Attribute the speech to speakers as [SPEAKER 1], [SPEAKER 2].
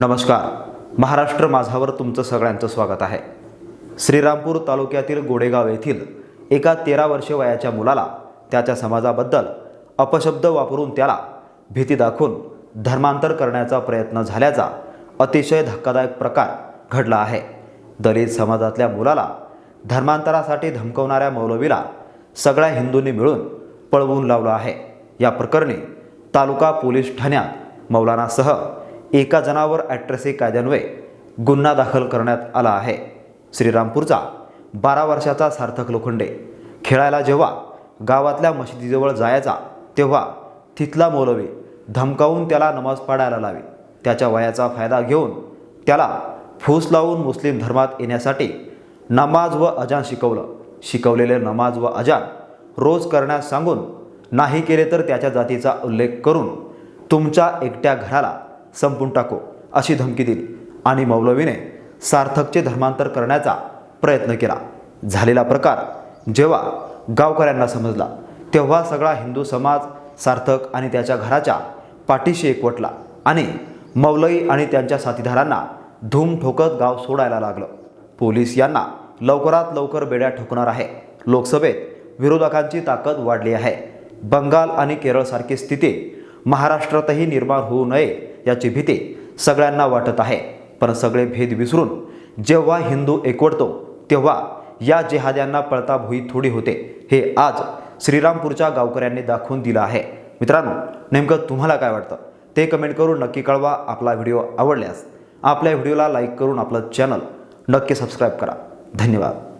[SPEAKER 1] नमस्कार. महाराष्ट्र माझावर तुमचं सगळ्यांचं स्वागत आहे. श्रीरामपूर तालुक्यातील गोडेगाव येथील एका तेरा वर्षे वयाच्या मुलाला त्याच्या समाजाबद्दल अपशब्द वापरून त्याला भीती दाखवून धर्मांतर करण्याचा प्रयत्न झाल्याचा अतिशय धक्कादायक प्रकार घडला आहे. दलित समाजातल्या मुलाला धर्मांतरासाठी धमकवणाऱ्या मौलवीला सगळ्या हिंदूंनी मिळून पळवून लावलं आहे. या प्रकरणी तालुका पोलीस ठाण्यात मौलानासह एका जणावर ॲट्रेसी कायद्यान्वये गुन्हा दाखल करण्यात आला आहे. श्रीरामपूरचा बारा वर्षाचा सार्थक लोखंडे. खेळायला जेव्हा गावातल्या मशिदीजवळ जायचा तेव्हा तिथला मौलवी धमकावून त्याला नमाज पाडायला लावे. त्याच्या वयाचा फायदा घेऊन त्याला फूस लावून मुस्लिम धर्मात येण्यासाठी नमाज व अजान शिकवलं. शिकवलेले नमाज व अजान रोज करण्यास सांगून नाही केले तर त्याच्या जातीचा उल्लेख करून तुमच्या एकट्या घराला संपून टाकू अशी धमकी दिली. आणि मौलवीने सार्थकचे धर्मांतर करण्याचा प्रयत्न केला. झालेला प्रकार जेव्हा गावकऱ्यांना समजला तेव्हा सगळा हिंदू समाज सार्थक आणि त्याच्या घराच्या पाठीशी एकवटला आणि मौलई आणि त्यांच्या साथीदारांना धूम ठोकत गाव सोडायला लागलं. पोलीस यांना लवकरात लवकर बेड्या ठोकणार आहे. लोकसभेत विरोधकांची ताकद वाढली आहे. बंगाल आणि केरळसारखी स्थिती महाराष्ट्रातही निर्माण होऊ नये याची भीती सगळ्यांना वाटत आहे. पण सगळे भेद विसरून जेव्हा हिंदू एकवटतो तेव्हा या जेहाद्यांना पळता होई थोडी होते हे आज श्रीरामपूरच्या गावकऱ्यांनी दाखवून दिलं आहे. मित्रांनो नेमकं तुम्हाला काय वाटतं? ते कमेंट करून नक्की कळवा. आपला व्हिडिओ आवडल्यास आपल्या व्हिडिओला लाईक करून आपलं चॅनल नक्की सबस्क्राईब करा. धन्यवाद.